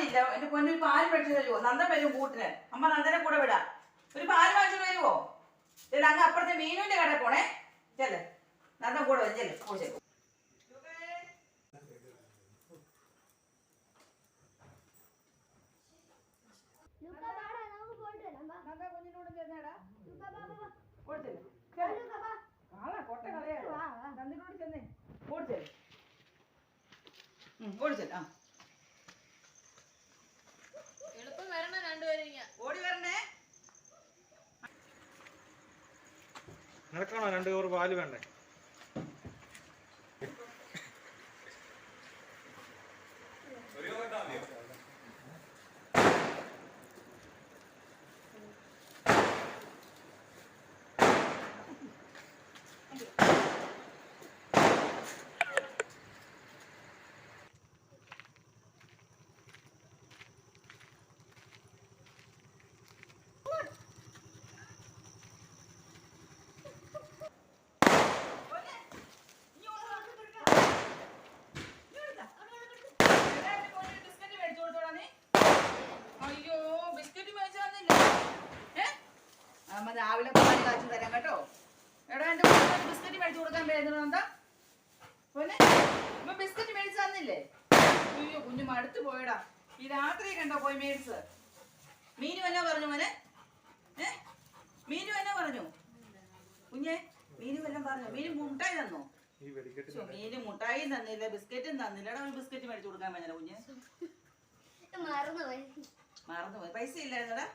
പാലില്ല. എന്റെ ഒരു പാൽ പഠിച്ചു തരുമോ നന്ദൻ വരും കൂട്ടിന്. അമ്മ നന്ദനെ കൂടെ വിടാം. ഒരു പാൽ വാങ്ങിച്ചു വരുമോ ഇല്ല അങ്ങ് അപ്പുറത്തെ മീനുവിന്റെ കട പോണേ. ചെല്ല്. നന്ദൻ കൂടെ വരും. ചെല്ല്. ഓ ശരി ഓടിച്ചല്ലേ വാടാ നിനക്കാണോ രണ്ട് കവർ പാൽ വേണ്ടേ അയ്യോ ബിസ്ക്കറ്റ് മേടിച്ചു തന്നില്ല ഏ അമ്മ രാവിലെ പാൽ കാച്ചു തരാം കേട്ടോ. എടാ എന്റെ മോനെ ബിസ്ക്കറ്റ് മേടിച്ചു കൊടുക്കാൻ വേദന എന്താ? പോലെ ഇപ്പൊ ബിസ്ക്കറ്റ് മേടിച്ചു തന്നില്ലേ? അയ്യോ കുഞ്ഞു മടുത്ത് പോയടാ. ഈ രാത്രി കണ്ടോ പോയി മേടിച്ച് മീനു എന്നാ പറഞ്ഞു മോനെ? ഏ? മീനു എന്നാ പറഞ്ഞു? കുഞ്ഞെ മീനു എല്ലാം പറഞ്ഞു? മീനു മുട്ടായി തന്നോ? മീന് മുട്ടായി തന്നില്ല ബിസ്ക്കറ്റും തന്നില്ല. എടാ ഒരു ബിസ്ക്കറ്റ് മേടിച്ചു കൊടുക്കാൻ പറ്റില്ല കുഞ്ഞ്. മറന്നുപോയി. മറന്നുപോയി. പൈസ ഇല്ലായിരുന്നടാ?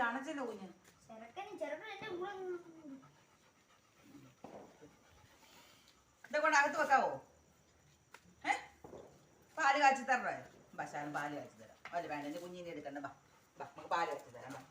ഇതിനെ ഓടി അണച്ചല്ലോ കുഞ്ഞ് ചെറുക്കൻ എന്റെ കൂടെ നിന്ന്. ഇതൊക്കെ കൊണ്ട് അകത്ത് വെക്കാവോ? ഏ? പാൽ കാച്ചി തരണേ? ബശാനും പാൽ കാച്ചി തരാം. അല്ല വേണ്ട എന്റെ കുഞ്ഞിനെ എടുക്കണ്ട. ബാ നമുക്ക് പാൽ കാച്ചി തരാം ബാ.